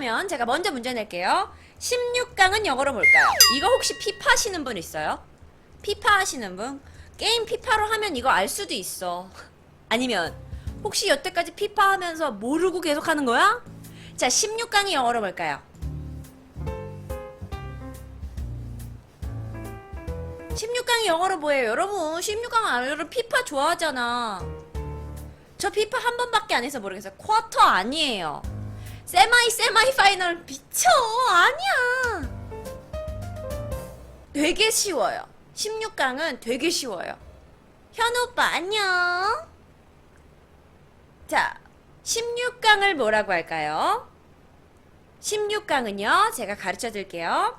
그렇다면 제가 먼저 문제 낼게요. 16강은 영어로 뭘까요? 이거 혹시 피파 하시는 분 있어요? 피파 하시는 분? 게임 피파로 하면 이거 알 수도 있어. 아니면 혹시 여태까지 피파 하면서 모르고 계속 하는 거야? 자, 16강이 영어로 뭘까요? 16강이 영어로 뭐예요? 여러분, 16강 알로 피파 좋아하잖아. 저 피파 한 번밖에 안 해서 모르겠어요. 쿼터 아니에요. 세마이 세마이 파이널 미쳐 아니야. 되게 쉬워요. 16강은 되게 쉬워요. 현우 오빠 안녕. 자, 16강을 뭐라고 할까요? 16강은요. 제가 가르쳐 드릴게요.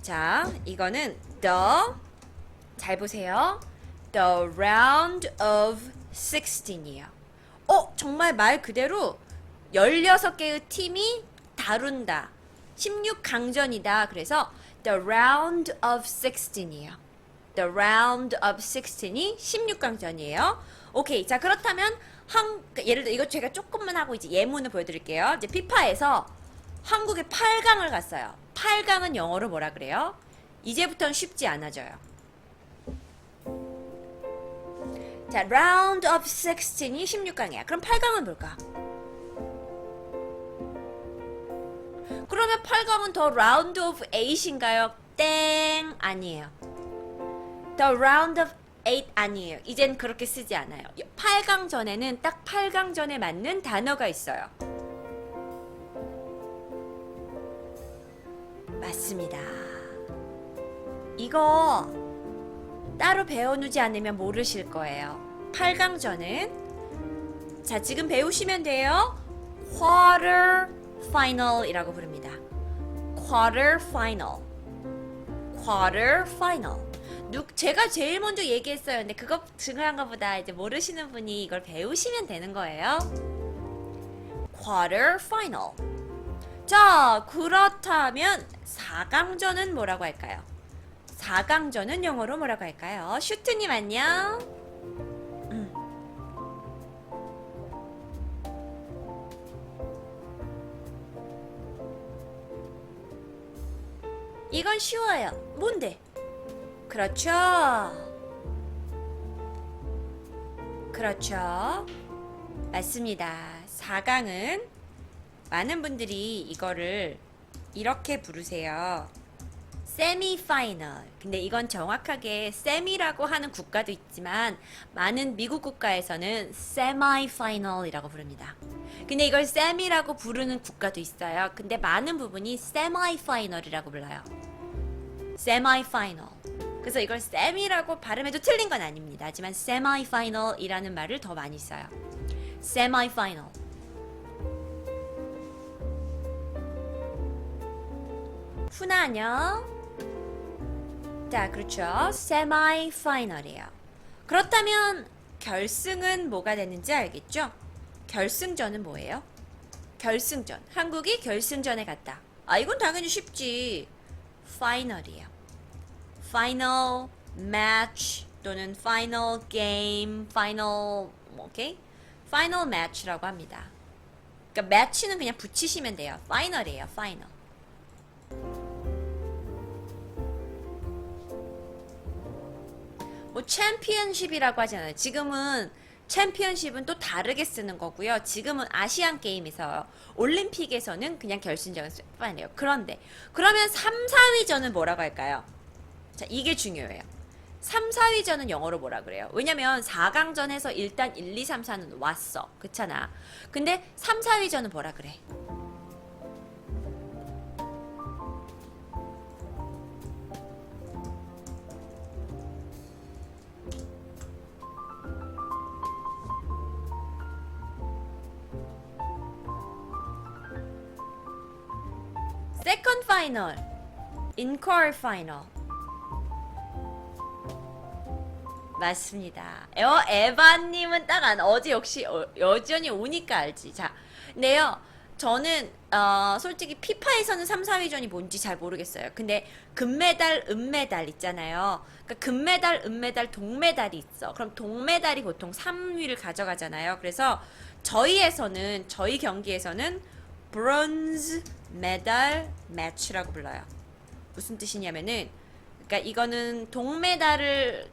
자, 이거는 the 잘 보세요. The round of 16이에요. 어, 정말 말 그대로 16개의 팀이 다룬다. 16강전이다. 그래서 the round of 16이에요. The round of 16이 16강전이에요. 오케이. 자, 그렇다면 한 예를 들어 이거 제가 조금만 하고 이제 예문을 보여 드릴게요. 이제 피파에서 한국의 8강을 갔어요. 8강은 영어로 뭐라 그래요? 이제부터는 쉽지 않아져요. 자, round of 16이 16강이야. 그럼 8강은 뭘까? 그러면 8강은 더 round of 8인가요? 땡 아니에요. The round of 8 아니에요. 이젠 그렇게 쓰지 않아요. 8강 전에는 딱 8강 전에 맞는 단어가 있어요. 맞습니다. 이거 따로 배워놓지 않으면 모르실 거예요. 8강 전은 자 지금 배우시면 돼요. Quarter Final이라고. Quarter Final. Quarter Final. 누, 제가 제일 먼저 얘기했어요. 근데 그거 중요한 것보다 이제 모르시는 분이 이걸 배우시면 되는 거예요. Quarter Final. 자, 그렇다면 4강전은 뭐라고 할까요? 4강전은 영어로 뭐라고 할까요? 슈트님 안녕. 이건 쉬워요. 뭔데? 그렇죠. 그렇죠. 맞습니다. 4강은 많은 분들이 이거를 이렇게 부르세요. 세미 파이널. 근데 이건 정확하게 세미라고 하는 국가도 있지만 많은 미국 국가에서는 세마이 파이널이라고 부릅니다. 근데 이걸 세미라고 부르는 국가도 있어요. 근데 많은 부분이 세마이 파이널이라고 불러요. 세마이 파이널. 그래서 이걸 세미라고 발음해도 틀린 건 아닙니다. 하지만 세마이 파이널이라는 말을 더 많이 써요. 세마이 파이널. 훈아 안녕. 자, 그렇죠. 세마이 파이널이에요. 그렇다면 결승은 뭐가 되는지 알겠죠? 결승전은 뭐예요? 결승전. 한국이 결승전에 갔다. 아, 이건 당연히 쉽지. 파이널이에요. 파이널 매치 또는 게임, 파이널 뭐, 오케이? 파이널 매치라고 합니다. 그러니까 매치는 그냥 붙이시면 돼요. 파이널이에요. 파이널. 뭐 챔피언십이라고 하잖아요. 지금은 챔피언십은 또 다르게 쓰는 거고요. 지금은 아시안 게임에서 올림픽에서는 그냥 결승전을 뽑아내요. 그런데 그러면 3, 4위전은 뭐라고 할까요? 자, 이게 중요해요. 3, 4위전은 영어로 뭐라 그래요? 왜냐면 4강전에서 일단 1, 2, 3, 4는 왔어. 그렇잖아. 근데 3, 4위전은 뭐라 그래? 세컨드 파이널, 인콜 파이널. 맞습니다. 어, 에바님은 딱 안, 어제 역시 어, 여전히 오니까 알지. 자, 근데요, 저는, 어, 솔직히 피파에서는 3, 4위전이 뭔지 잘 모르겠어요. 근데 금메달, 은메달 있잖아요. 그러니까 금메달, 은메달, 동메달이 있어. 그럼 동메달이 보통 3위를 가져가잖아요. 그래서 저희에서는, 저희 경기에서는 bronze medal match라고 불러요. 무슨 뜻이냐면은 그러니까 이거는 동메달을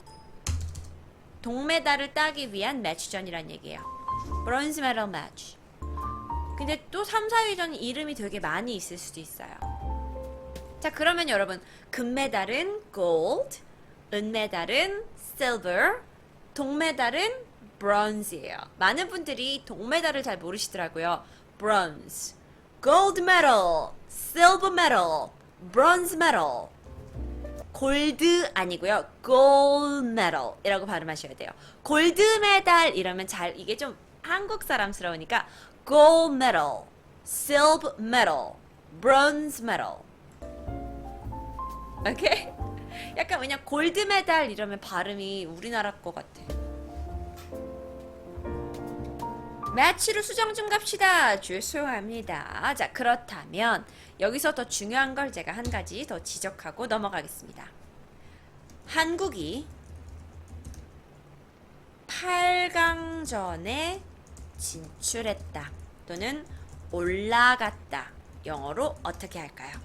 동메달을 따기 위한 매치전이란 얘기예요. bronze medal match. 근데 또 3, 4위전 이름이 되게 많이 있을 수도 있어요. 자, 그러면 여러분, 금메달은 gold, 은메달은 silver, 동메달은 bronze예요. 많은 분들이 동메달을 잘 모르시더라고요. bronze, gold medal, silver medal, bronze medal. 골드 아니고요. gold medal이라고 발음하셔야 돼요. 골드 메달 이러면 잘 이게 좀 한국 사람스러우니까 gold medal, silver medal, bronze medal. 오케이? 약간 왜냐 골드 메달 이러면 발음이 우리나라 거 같아. 매치로 수정 좀 갑시다. 죄송합니다. 자, 그렇다면 여기서 더 중요한 걸 제가 한 가지 더 지적하고 넘어가겠습니다. 한국이 8강전에 진출했다 또는 올라갔다. 영어로 어떻게 할까요?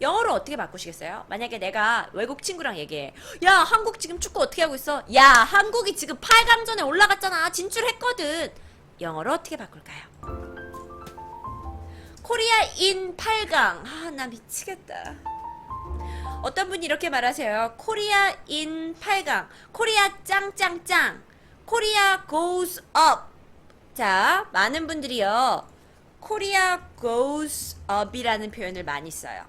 영어로 어떻게 바꾸시겠어요? 만약에 내가 외국 친구랑 얘기해. 야, 한국 지금 축구 어떻게 하고 있어? 야, 한국이 지금 8강전에 올라갔잖아. 진출했거든. 영어로 어떻게 바꿀까요? 코리아 인 8강. 아, 나 미치겠다. 어떤 분이 이렇게 말하세요. 코리아 인 8강. 코리아 짱짱짱. 코리아 goes up. 자, 많은 분들이요. 코리아 goes up이라는 표현을 많이 써요.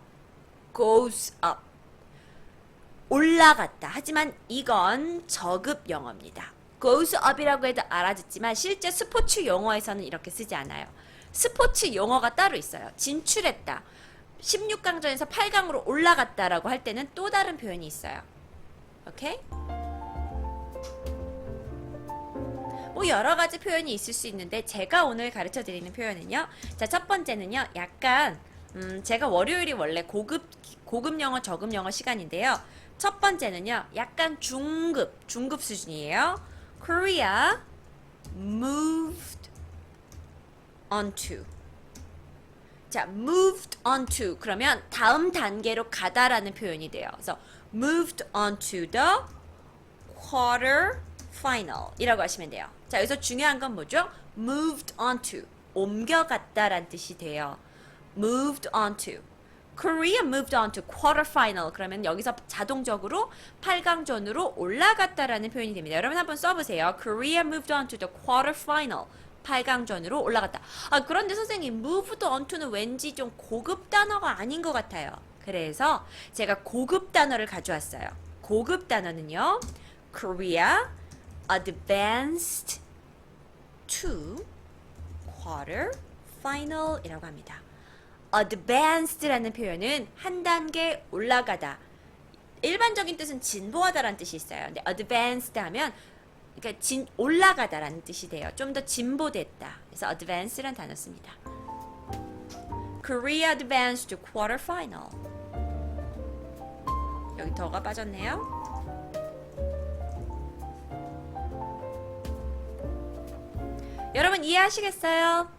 goes up. 올라갔다. 하지만 이건 저급 영어입니다. Up이라고 해도 알아듣지만 실제 스포츠 용어에서는 이렇게 쓰지 않아요. 스포츠 용어가 따로 있어요. 진출했다. 16강전에서 8강으로 올라갔다라고 할 때는 또 다른 표현이 있어요. 오케이? 뭐 여러 가지 표현이 있을 수 있는데 제가 오늘 가르쳐 드리는 표현은요. 자, 첫 번째는요. 약간 음, 제가 월요일이 원래 고급 고급 영어 저급 영어 시간인데요. 첫 번째는요. 약간 중급 중급 수준이에요. Korea moved onto 자, moved onto 그러면 다음 단계로 가다라는 표현이 돼요. 그래서 moved onto the quarter final이라고 하시면 돼요. 자, 여기서 중요한 건 뭐죠? moved onto 옮겨갔다란 뜻이 돼요. moved onto Korea moved on to quarter final. 그러면 여기서 자동적으로 8강전으로 올라갔다라는 표현이 됩니다. 여러분 한번 써보세요. Korea moved on to the quarter final. 8강전으로 올라갔다. 아, 그런데 선생님, moved onto는 왠지 좀 고급 단어가 아닌 것 같아요. 그래서 제가 고급 단어를 가져왔어요. 고급 단어는요. Korea advanced to quarter final이라고 합니다. Advanced라는 표현은 한 단계 올라가다. 일반적인 뜻은 진보하다라는 뜻이 있어요. 근데 advanced 하면 그러니까 진 올라가다라는 뜻이 돼요. 좀 더 진보됐다. 그래서 advance라는 단어 씁니다. Korea advanced to quarter final. 여기 더가 빠졌네요. 여러분 이해하시겠어요?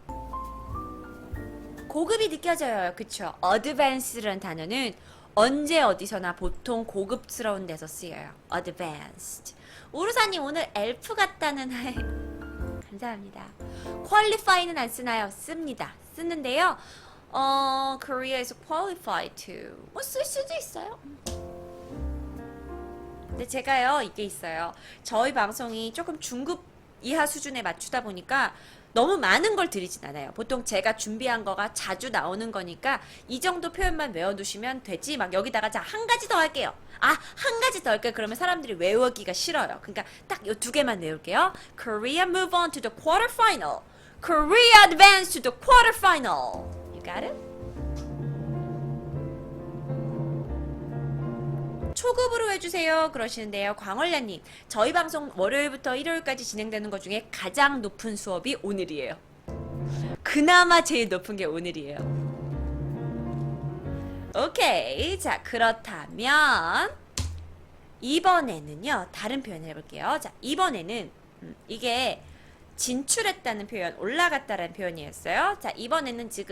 고급이 느껴져요. 그쵸? advance라는 단어는 언제 어디서나 보통 고급스러운 데서 쓰여요. advanced. 우르사님 오늘 엘프 같다는 감사합니다. qualify는 안 쓰나요? 씁니다. 쓰는데요. 어, Korea에서 qualify to 뭐쓸 수도 있어요. 근데 제가요 이게 있어요. 저희 방송이 조금 중급 이하 수준에 맞추다 보니까 너무 많은 걸 드리진 않아요. 보통 제가 준비한 거가 자주 나오는 거니까 이 정도 표현만 외워두시면 되지. 막 여기다가 자 한 가지 더 할게요. 아 한 가지 더 할게요. 그러면 사람들이 외우기가 싫어요. 그러니까 딱이두 개만 외울게요. Korea move on to the quarter final. Korea advance to the quarter final. You got it? 초급으로 해주세요. 그러시는데요. 광월야님 저희 방송 월요일부터 일요일까지 진행되는 것 중에 가장 높은 수업이 오늘이에요. 그나마 제일 높은 게 오늘이에요. 오케이. 자 그렇다면 이번에는요 다른 표현을 해볼게요. 자 이번에는 음, 이게 진출했다는 표현 올라갔다라는 표현이었어요. 자 이번에는 지금